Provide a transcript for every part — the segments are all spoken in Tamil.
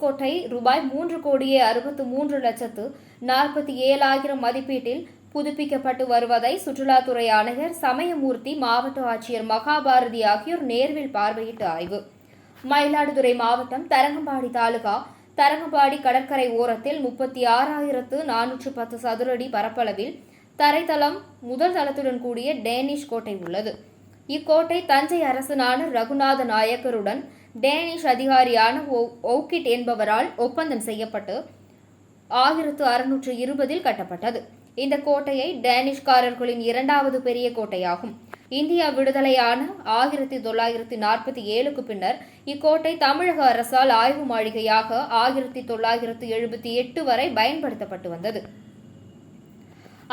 கோட்டை ரூபாய் மூன்று கோடியே அறுபத்து மூன்று லட்சத்து நாற்பத்தி ஏழாயிரம் மதிப்பீட்டில் புதுப்பிக்கப்பட்டு வருவதை சுற்றுலாத்துறை ஆணையர் சமயமூர்த்தி மாவட்ட ஆட்சியர் மகாபாரதி ஆகியோர் நேர்வில் பார்வையிட்டு ஆய்வு. மயிலாடுதுறை மாவட்டம் தரங்கம்பாடி தாலுகா தரங்கம்பாடி கடற்கரை ஓரத்தில் முப்பத்தி ஆறாயிரத்து நானூற்று பத்து சதுரடி பரப்பளவில் தரைத்தளம் முதல் தளத்துடன் கூடிய டேனிஷ் கோட்டை உள்ளது. இக்கோட்டை தஞ்சை அரசனான ரகுநாத நாயக்கருடன் டேனிஷ் அதிகாரியான ஓ- ஓக்கிட் என்பவரால் ஒப்பந்தம் செய்யப்பட்டு ஆயிரத்து அறுநூற்று இருபதில் கட்டப்பட்டது. இந்த கோட்டையை டேனிஷ்காரர்களின் இரண்டாவது பெரிய கோட்டையாகும். இந்தியா விடுதலையான ஆயிரத்தி தொள்ளாயிரத்தி நாற்பத்தி ஏழுக்கு பின்னர் இக்கோட்டை தமிழக அரசால் ஆய்வு மாளிகையாக ஆயிரத்தி தொள்ளாயிரத்து எழுபத்தி எட்டு வரை பயன்படுத்தப்பட்டு வந்தது.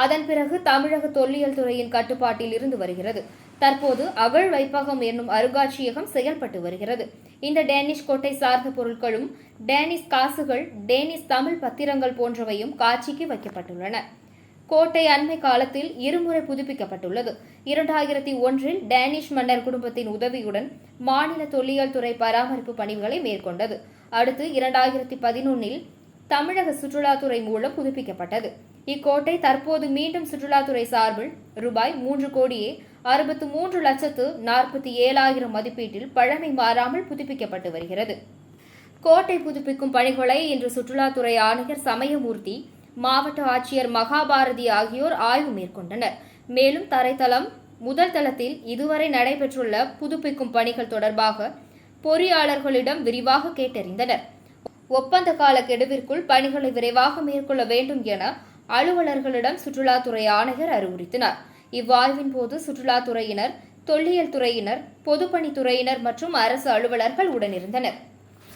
அதன் பிறகு தமிழக தொல்லியல் துறையின் கட்டுப்பாட்டில் இருந்து வருகிறது. தற்போது அவள் வைப்பகம் என்னும் அருங்காட்சியகம் செயல்பட்டு வருகிறது. இந்த டேனிஷ் கோட்டை சார்ந்த பொருட்களும் டேனிஷ் காசுகள் டேனிஷ் தமிழ் பத்திரங்கள் போன்றவையும் காட்சிக்கு வைக்கப்பட்டுள்ளன. கோட்டை அண்மை காலத்தில் இருமுறை புதுப்பிக்கப்பட்டுள்ளது. இரண்டாயிரத்தி ஒன்றில் டேனிஷ் மன்னர் குடும்பத்தின் உதவியுடன் மாநில தொல்லியல் துறை பராமரிப்பு பணிகளை மேற்கொண்டது. அடுத்து இரண்டாயிரத்தி பதினொன்னில் தமிழக சுற்றுலாத்துறை மூலம் புதுப்பிக்கப்பட்டது. இக்கோட்டை தற்போது மீண்டும் சுற்றுலாத்துறை சார்பில் ரூபாய் மூன்று கோடியே அறுபத்து மூன்று லட்சத்து நாற்பத்தி ஏழாயிரம் மதிப்பீட்டில் பழமை மாறாமல் புதுப்பிக்கப்பட்டு வருகிறது. கோட்டை புதுப்பிக்கும் பணிகளை இன்று சுற்றுலாத்துறை ஆணையர் சமயமூர்த்தி மாவட்ட ஆட்சியர் மகாபாரதி ஆகியோர் ஆய்வு மேற்கொண்டனர். மேலும் தரைத்தளம் முதல் தளத்தில் இதுவரை நடைபெற்றுள்ள புதுப்பிக்கும் பணிகள் தொடர்பாக பொறியாளர்களிடம் விரிவாக கேட்டறிந்தனர். ஒப்பந்த கால கெடுவிற்குள் பணிகளை விரைவாக மேற்கொள்ள வேண்டும் என அலுவலர்களிடம் சுற்றுலாத்துறை ஆணையர் அறிவுறுத்தினார். இவ்வாய்வின் போது சுற்றுலாத்துறையினர் தொல்லியல் துறையினர் பொதுப்பணித்துறையினர் மற்றும் அரசு அலுவலர்கள் உடனிருந்தனர்.